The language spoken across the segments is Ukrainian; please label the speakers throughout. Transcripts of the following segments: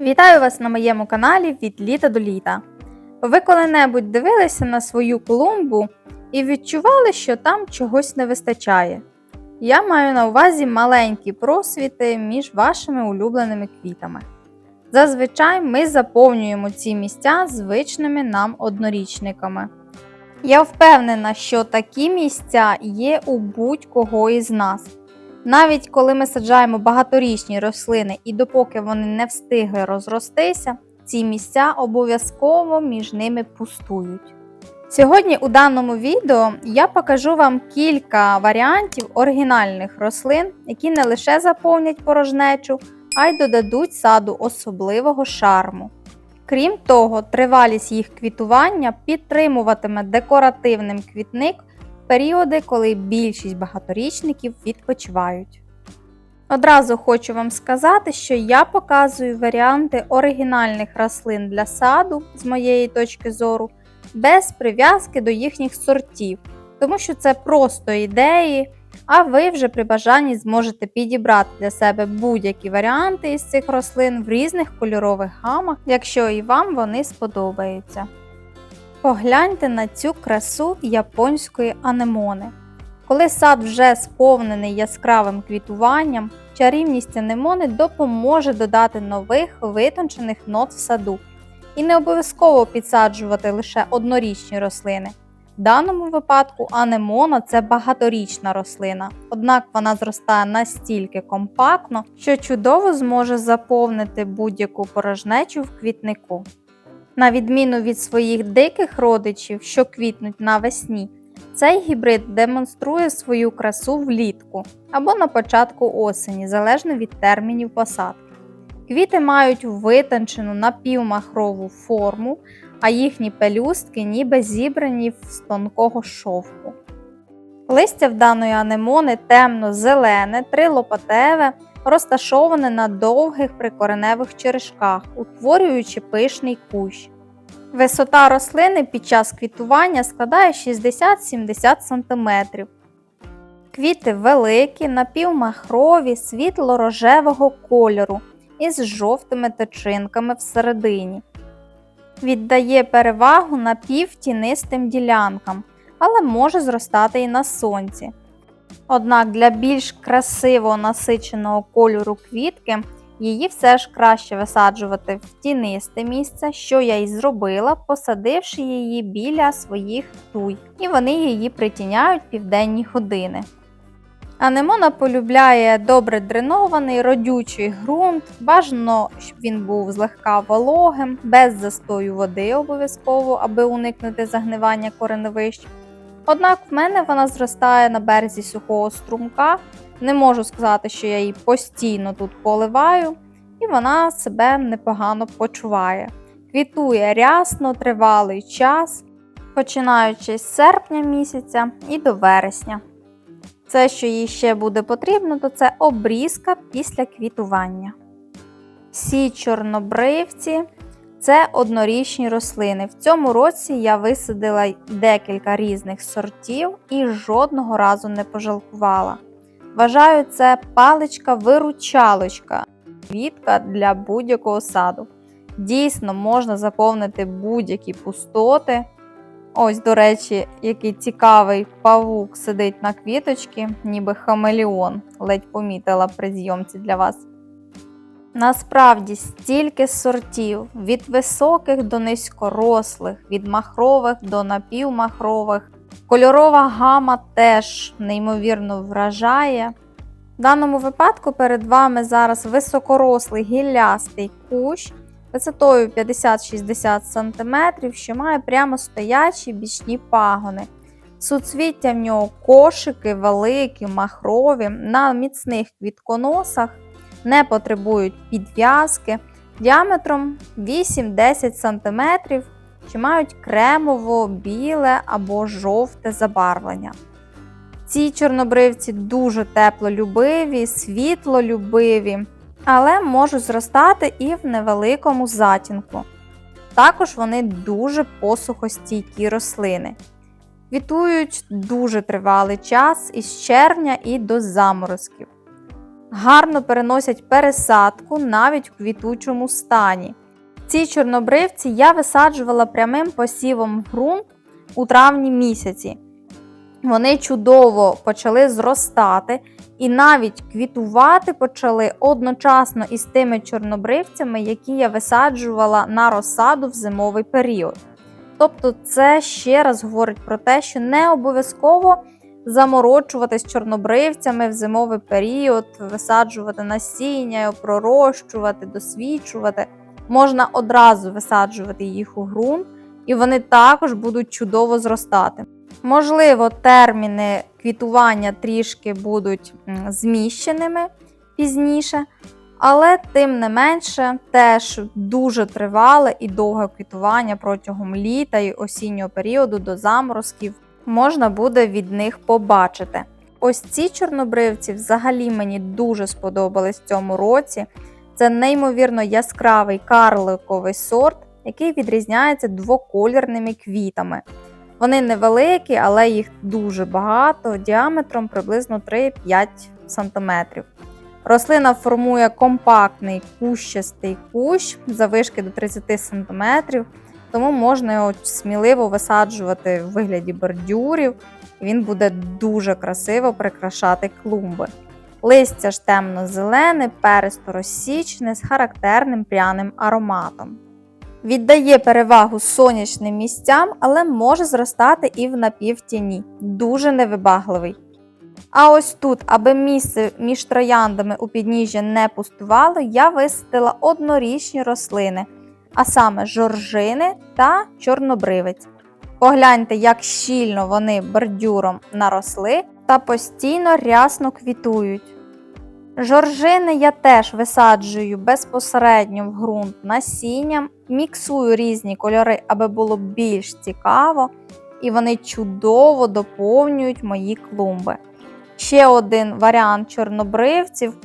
Speaker 1: Вітаю вас на моєму каналі від літа до літа. Ви коли-небудь дивилися на свою клумбу і відчували, що там чогось не вистачає. Я маю на увазі маленькі просвіти між вашими улюбленими квітами. Зазвичай ми заповнюємо ці місця звичними нам однорічниками. Я впевнена, що такі місця є у будь-кого із нас. Навіть коли ми саджаємо багаторічні рослини і допоки вони не встигли розростися, ці місця обов'язково між ними пустують. Сьогодні у даному відео я покажу вам кілька варіантів оригінальних рослин, які не лише заповнять порожнечу, а й додадуть саду особливого шарму. Крім того, тривалість їх квітування підтримуватиме декоративним квітник періоди, коли більшість багаторічників відпочивають. Одразу хочу вам сказати, що я показую варіанти оригінальних рослин для саду, з моєї точки зору, без прив'язки до їхніх сортів, тому що це просто ідеї, а ви вже при бажанні зможете підібрати для себе будь-які варіанти із цих рослин в різних кольорових гамах, якщо і вам вони сподобаються. Погляньте на цю красу японської анемони. Коли сад вже сповнений яскравим квітуванням, чарівність анемони допоможе додати нових витончених нот в саду. І не обов'язково підсаджувати лише однорічні рослини. В даному випадку анемона це багаторічна рослина, однак вона зростає настільки компактно, що чудово зможе заповнити будь-яку порожнечу в квітнику. На відміну від своїх диких родичів, що квітнуть навесні, цей гібрид демонструє свою красу влітку або на початку осені, залежно від термінів посадки. Квіти мають витончену напівмахрову форму, а їхні пелюстки ніби зібрані з тонкого шовку. Листя в даної анемони темно-зелене, трилопатеве, розташоване на довгих прикореневих черешках, утворюючи пишний кущ. Висота рослини під час квітування складає 60-70 см. Квіти великі, напівмахрові, світло-рожевого кольору із жовтими тичинками всередині. Віддає перевагу напівтінистим ділянкам, але може зростати і на сонці. Однак для більш красивого насиченого кольору квітки її все ж краще висаджувати в тінисте місце, що я й зробила, посадивши її біля своїх туй, і вони її притіняють південні години. Анемона полюбляє добре дренований, родючий ґрунт, бажано, щоб він був злегка вологим, без застою води обов'язково, аби уникнути загнивання кореневищ. Однак в мене вона зростає на березі сухого струмка. Не можу сказати, що я її постійно тут поливаю, і вона себе непогано почуває. Квітує рясно, тривалий час, починаючи з серпня місяця і до вересня. Це, що їй ще буде потрібно, то це обрізка після квітування. Всі чорнобривці це однорічні рослини. В цьому році я висадила декілька різних сортів і жодного разу не пожалкувала. Вважаю, це паличка-виручалочка, квітка для будь-якого саду. Дійсно, можна заповнити будь-які пустоти. Ось, до речі, який цікавий павук сидить на квіточці, ніби хамелеон, ледь помітила при зйомці для вас. Насправді стільки сортів від високих до низькорослих, від махрових до напівмахрових. Кольорова гама теж неймовірно вражає. В даному випадку перед вами зараз високорослий гіллястий кущ висотою 50-60 см, що має прямо стоячі бічні пагони. Суцвіття в нього кошики великі, махрові, на міцних квітконосах, не потребують підв'язки діаметром 8-10 см, що мають кремово-біле або жовте забарвлення. Ці чорнобривці дуже теплолюбиві, світлолюбиві, але можуть зростати і в невеликому затінку. Також вони дуже посухостійкі рослини. Квітують дуже тривалий час із червня і до заморозків. гарно переносять пересадку навіть в квітучому стані. Ці чорнобривці я висаджувала прямим посівом в ґрунт у травні місяці. Вони чудово почали зростати і навіть квітувати почали одночасно із тими чорнобривцями, які я висаджувала на розсаду в зимовий період. Тобто, це ще раз говорить про те, що не обов'язково заморочуватись чорнобривцями в зимовий період, висаджувати насіння, пророщувати, досвідчувати. Можна одразу висаджувати їх у ґрунт, і вони також будуть чудово зростати. Можливо, терміни квітування трішки будуть зміщеними пізніше, але тим не менше теж дуже тривале і довге квітування протягом літа і осіннього періоду до заморозків можна буде від них побачити. Ось ці чорнобривці взагалі мені дуже сподобались в цьому році. Це неймовірно яскравий карликовий сорт, який відрізняється двоколірними квітами. Вони невеликі, але їх дуже багато, діаметром приблизно 3-5 см. Рослина формує компактний кущастий кущ завишки до 30 см, тому можна його сміливо висаджувати в вигляді бордюрів, він буде дуже красиво прикрашати клумби. Листя ж темно-зелене, перисто-розсічне з характерним пряним ароматом. Віддає перевагу сонячним місцям, але може зростати і в напівтіні. Дуже невибагливий. А ось тут, аби місце між трояндами у підніжжя не пустувало, я висадила однорічні рослини, а саме жоржини та чорнобривець. Погляньте, як щільно вони бордюром наросли та постійно рясно квітують. Жоржини я теж висаджую безпосередньо в ґрунт насінням, міксую різні кольори, аби було більш цікаво, і вони чудово доповнюють мої клумби. Ще один варіант чорнобривців,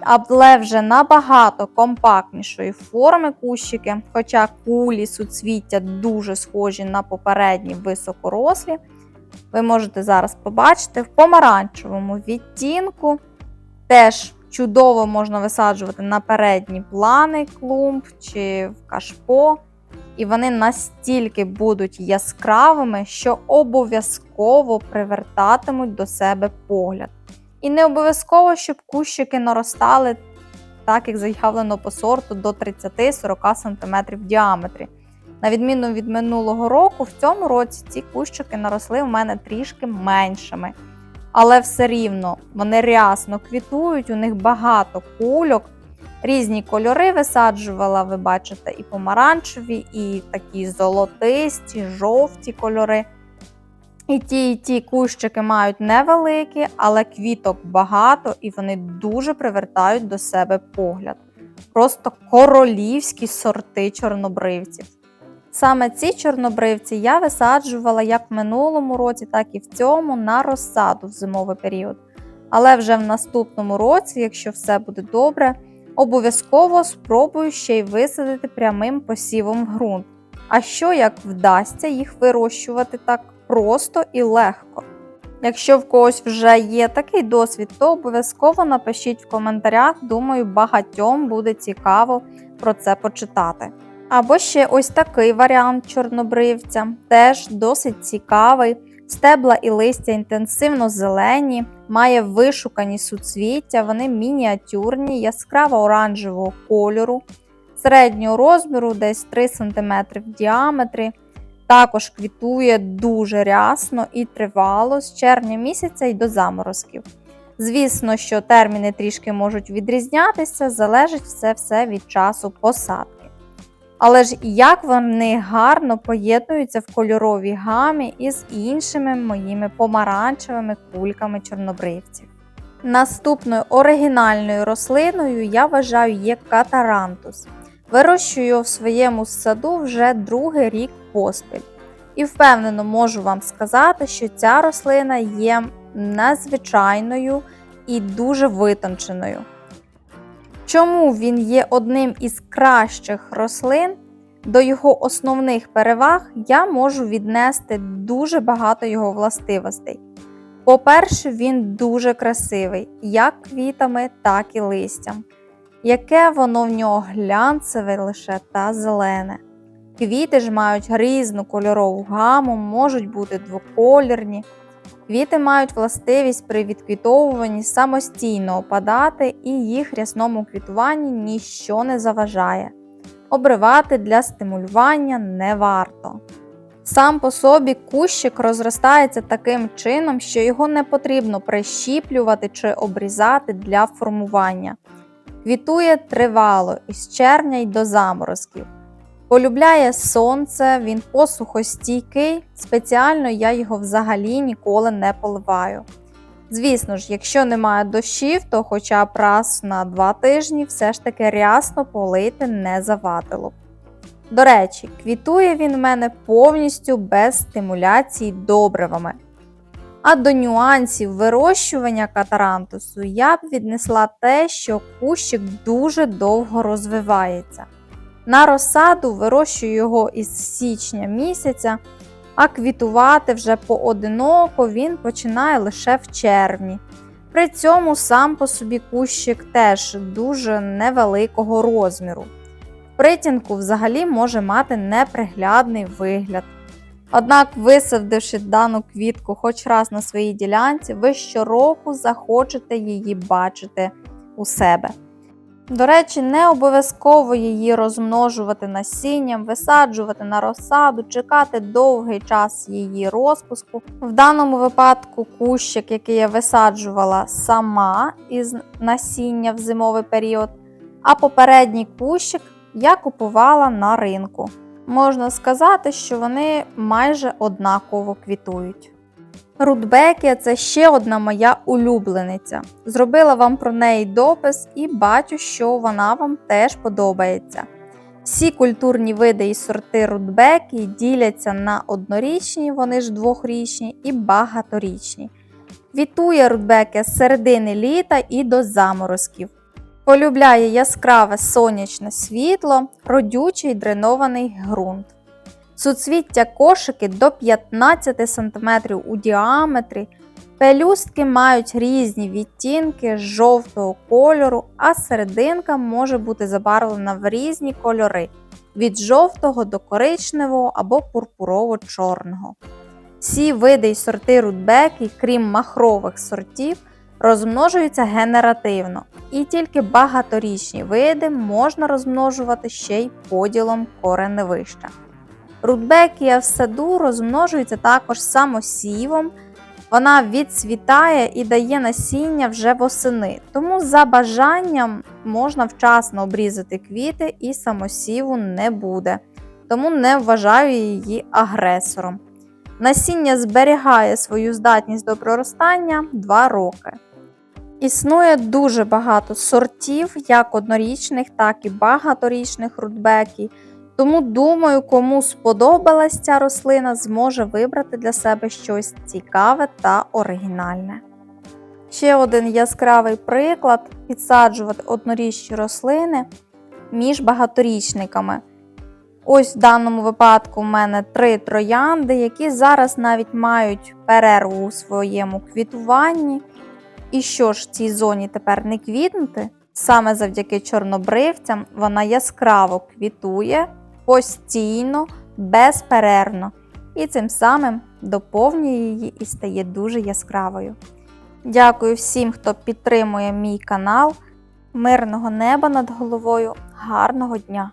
Speaker 1: але вже набагато компактнішої форми кущики, хоча кулі суцвіття дуже схожі на попередні високорослі. Ви можете зараз побачити в помаранчевому відтінку. Теж чудово можна висаджувати на передні плани клумб чи в кашпо. І вони настільки будуть яскравими, що обов'язково привертатимуть до себе погляд. І не обов'язково, щоб кущики наростали, так як заявлено по сорту, до 30-40 см в діаметрі. На відміну від минулого року, в цьому році ці кущики наросли в мене трішки меншими. Але все рівно вони рясно квітують, у них багато кульок. Різні кольори висаджувала, ви бачите, і помаранчеві, і такі золотисті, жовті кольори. І ті, і ті кущики мають невеликі, але квіток багато, і вони дуже привертають до себе погляд. Просто королівські сорти чорнобривців. Саме ці чорнобривці я висаджувала як в минулому році, так і в цьому на розсаду в зимовий період. Але вже в наступному році, якщо все буде добре, обов'язково спробую ще й висадити прямим посівом в ґрунт. А що як вдасться їх вирощувати так просто і легко? Якщо в когось вже є такий досвід, то обов'язково напишіть в коментарях, думаю, багатьом буде цікаво про це почитати. Або ще ось такий варіант чорнобривця, теж досить цікавий. Стебла і листя інтенсивно зелені, має вишукані суцвіття, вони мініатюрні, яскраво оранжевого кольору, середнього розміру, десь 3 см в діаметрі. Також квітує дуже рясно і тривало з червня місяця й до заморозків. Звісно, що терміни трішки можуть відрізнятися, залежить все все від часу посадки. Але ж як вони гарно поєднуються в кольоровій гамі із іншими моїми помаранчевими кульками чорнобривців. Наступною оригінальною рослиною я вважаю є катарантус. Вирощую його в своєму саду вже другий рік поспіль. І впевнено можу вам сказати, що ця рослина є незвичайною і дуже витонченою. Чому він є одним із кращих рослин? До його основних переваг я можу віднести дуже багато його властивостей. По-перше, він дуже красивий, як квітами, так і листям. Яке воно в нього глянцеве лише та зелене. Квіти ж мають різну кольорову гаму, можуть бути двоколірні. Квіти мають властивість при відквітовуванні самостійно опадати і їх рясному квітуванні ніщо не заважає. Обривати для стимулювання не варто. Сам по собі кущик розростається таким чином, що його не потрібно прищіплювати чи обрізати для формування. Квітує тривало із червня й до заморозків. Полюбляє сонце, він посухостійкий, спеціально я його взагалі ніколи не поливаю. Звісно ж, якщо немає дощів, то хоча б раз на два тижні все ж таки рясно полити не завадило. До речі, квітує він в мене повністю без стимуляції добривами. А до нюансів вирощування катарантусу я б віднесла те, що кущик дуже довго розвивається. На розсаду вирощую його із січня місяця, а квітувати вже поодиноко він починає лише в червні. При цьому сам по собі кущик теж дуже невеликого розміру. Притінку взагалі може мати неприглядний вигляд. Однак, висадивши дану квітку хоч раз на своїй ділянці, ви щороку захочете її бачити у себе. До речі, не обов'язково її розмножувати насінням, висаджувати на розсаду, чекати довгий час її розпуску. В даному випадку кущик, який я висаджувала сама із насіння в зимовий період, а попередній кущик я купувала на ринку. Можна сказати, що вони майже однаково квітують. Рудбекія це ще одна моя улюблениця. Зробила вам про неї допис і бачу, що вона вам теж подобається. Всі культурні види і сорти рудбекії діляться на однорічні, вони ж двохрічні, і багаторічні. Квітує рудбекія з середини літа і до заморозків. Полюбляє яскраве сонячне світло, родючий дренований ґрунт. Суцвіття кошики до 15 см у діаметрі. Пелюстки мають різні відтінки жовтого кольору, а серединка може бути забарвлена в різні кольори від жовтого до коричневого або пурпурово-чорного. Всі види й сорти рудбеки, крім махрових сортів, розмножуються генеративно, і тільки багаторічні види можна розмножувати ще й поділом кореневища. Рудбекія в саду розмножується також самосівом. Вона відцвітає і дає насіння вже восени. Тому за бажанням можна вчасно обрізати квіти і самосіву не буде. Тому не вважаю її агресором. Насіння зберігає свою здатність до проростання 2 роки. Існує дуже багато сортів, як однорічних, так і багаторічних рудбекій. Тому, думаю, кому сподобалась ця рослина, зможе вибрати для себе щось цікаве та оригінальне. Ще один яскравий приклад підсаджувати однорічні рослини між багаторічниками. Ось в даному випадку в мене три троянди, які зараз навіть мають перерву у своєму квітуванні. І що ж в цій зоні тепер не квітнути? Саме завдяки чорнобривцям вона яскраво квітує постійно, безперервно, і цим самим доповнює її і стає дуже яскравою. Дякую всім, хто підтримує мій канал. Мирного неба над головою, гарного дня!